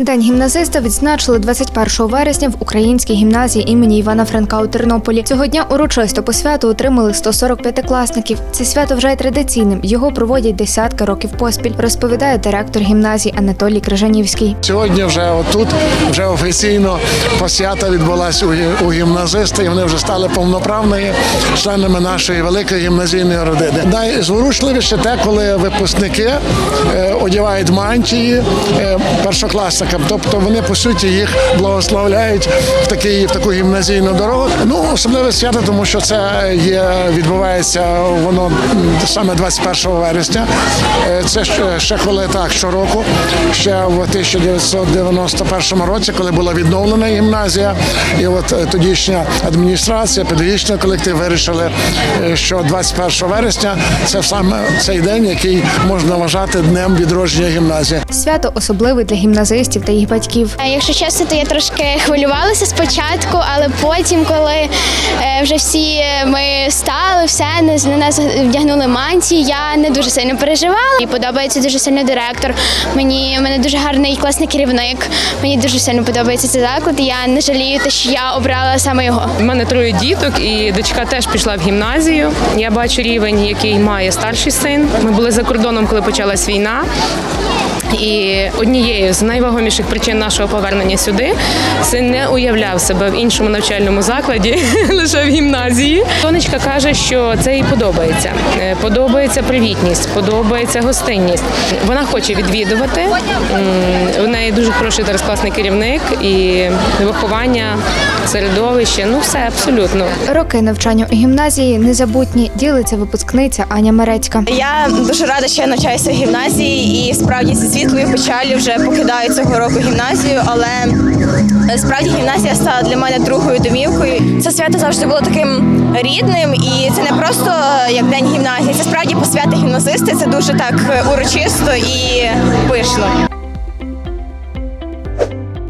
День гімназиста відзначили 21 вересня в українській гімназії імені Івана Франка у Тернополі. Цього дня урочисто по святу отримали 145 класників. Це свято вже є традиційним. Його проводять десятки років поспіль, розповідає директор гімназії Анатолій Крижанівський. Сьогодні вже отут вже офіційно посвята відбулася у, гімназиста, і вони вже стали повноправними членами нашої великої гімназійної родини. Найзворушливіше те, коли випускники е, одягають мантії е, першокласникам, тобто вони по суті їх благословляють в такий в таку гімназійну дорогу. Ну особливе свято, тому що це є відбувається воно саме 21 вересня. Е, Це ще, ще коли так щороку, ще в 1991 році, коли була відновлена гімназія, і от е, тодішня адміністрація, педагогічний колектив вирішили, е, що 21 вересня це саме цей день, який можна вважати днем відродження гімназії. Свято особливе для гімназистів та їх батьків. Якщо чесно, то я трошки хвилювалася спочатку, але потім, коли е, вже всі ми стали, все на- на нас вдягнули мантії, я не дуже сильно переживала. Мені подобається дуже сильно директор. Мені в мене дуже гарний класний керівник. Мені дуже сильно подобається цей заклад. і Я не жалію, те, що я обрала саме його. У мене троє діток, і дочка теж пішла в гімназію. Я бачу рівень, який має старший син. Ми були за кордоном, коли почалась війна. І однією з найвагоміших причин нашого повернення сюди син не уявляв себе в іншому навчальному закладі, лише в гімназії. Тонечка каже, що це їй подобається. Е, Подобається привітність, подобається гостинність. Вона хоче відвідувати. У неї дуже хороший зараз класний керівник і виховання, середовище. Ну все абсолютно. Роки навчання у гімназії незабутні. Ділиться випускниця Аня Мерецька. Я дуже рада, що я навчаюся в гімназії і справді зі світлою печалі вже покидаю цього року гімназію, але е, справді гімназія стала для мене другою домівкою. Це свято завжди було таким рідним, і це не просто е, як день гімназії, це справді посвята гімназисти. Це дуже так е, урочисто і пишно.